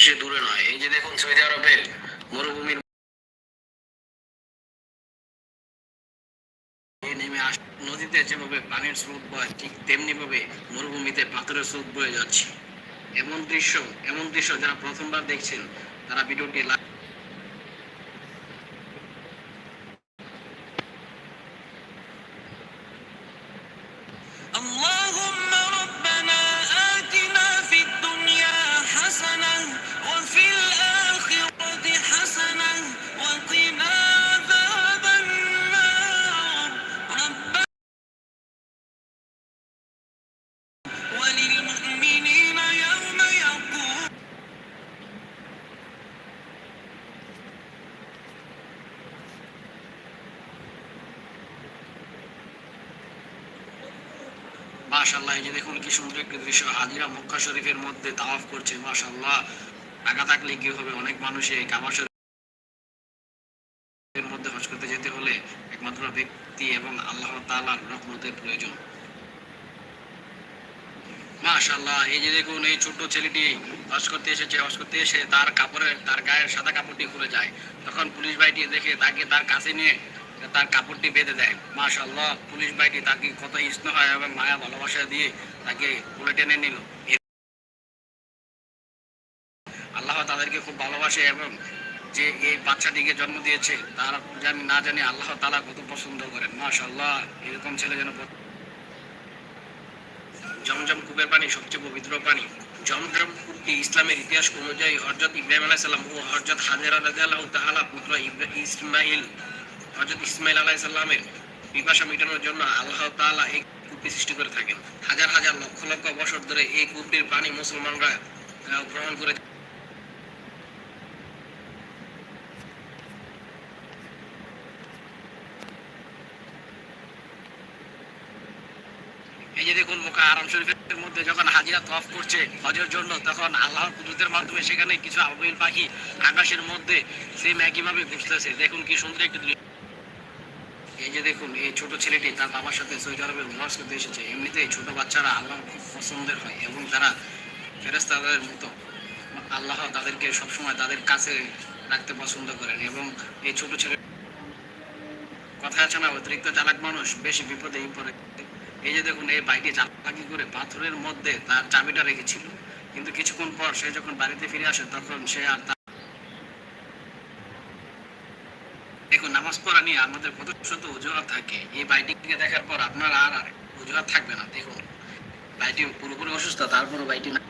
বেশি দূরে নয়। এই যে দেখুন, সৌদি আরবের মরুভূমির নেমে আস, নদীতে যেভাবে পানির স্রোত বয়, ঠিক তেমনি ভাবে মরুভূমিতে পাথরের স্রোত বয়ে যাচ্ছে। এমন দৃশ্য এমন দৃশ্য যারা প্রথমবার দেখছেন, তারা ভিডিওটি মাশাল্লাহ এই যে দেখুন কি সুন্দর একটি দৃশ্য। হাজিরা মক্কা শরীফের মধ্যে তাওয়াফ করছে মাশাল্লাহ টাকা থাকলে কি হবে? অনেক মানুষ এই কাবা শরীফের মধ্যে হজ করতে যেতে হলে একমাত্র ব্যক্তি এবং আল্লাহ তাআলার রহমতের প্রয়োজন। মাশাল্লাহ এই যে দেখুন এই ছোট্ট ছেলেটি হজ করতে এসেছে, হজ করতে এসে তার কাপড়ের, তার গায়ের সাদা কাপড়টি খুলে যায়। তখন পুলিশ ভাইটি দেখে তাকে তার কাছে নিয়ে তার কাপড়টি বেঁধে দেয়। মাশাল্লাহ পুলিশ ভাইটি তাকে কত স্নেহ এবং মায়া ভালোবাসা দিয়ে তাকে কোলে টেনে নিল। আল্লাহ তাদেরকে খুব ভালোবাসে এবং যে এই বাচ্চাটিকে জন্ম দিয়েছে, তার জানি না জানি আল্লাহ তালা কত পছন্দ করেন। মাশাল্লাহ এরকম ছেলে যেন জমজম কূপের পানি সবচেয়ে পবিত্র পানি। জমজম কূপটি ইসলামের ইতিহাস অনুযায়ী হজরত ইব্রাহিম আলাইহিস সালাম ও হজরত হাজেরা তাআলা পুত্র ইব্রা- ইসমাইল হজরত ইসমাইল আলাইহিস সালামের পিপাসা মেটানোর জন্য আল্লাহ তাআলা এই কূপটি সৃষ্টি করে থাকেন। হাজার হাজার লক্ষ লক্ষ বছর ধরে এই কূপটির পানি মুসলমানরা গ্রহণ করে এই যে দেখুন মুখা আরাম শরীফের মধ্যে যখন হাজিরা তফ করছে হজের জন্য, তখন আল্লাহর কুদরতের মাধ্যমে সেখানে কিছু আবহিল পাখি আকাশের মধ্যে সেম একইভাবে ঘুরতেছে। দেখুন কি সুন্দর একটি দৃশ্য। এই যে দেখুন, এই ছোট ছেলেটি, তার বাবার সাথে সৌদি আরবে উমরাস করতে এসেছে। ছোট বাচ্চারা আল্লাহ খুব পছন্দের হয় এবং তারা ফেরেস্তাদের মতো আল্লাহ তাদেরকে সবসময় তাদের কাছে রাখতে পছন্দ করেন এবং এই ছোট ছেলে কথা আছে না, অতিরিক্ত চালাক মানুষ বেশি বিপদেই পড়ে এই যে দেখুন, এই বাইকটি চালাকি করে পাথরের মধ্যে তার চাবিটা রেখেছিল। কিন্তু কিছুক্ষণ পর সে যখন বাড়িতে ফিরে আসে, তখন সে আর তার দেখুন, নামাজ পড়া নিয়ে আমাদের কত শত অজুহাত থাকে। এই বাইটিকে দেখার পর আপনার আর আর অজুহাত থাকবে না, দেখুন। বাইটি পুরোপুরি অসুস্থ, তারপরও বাইটি না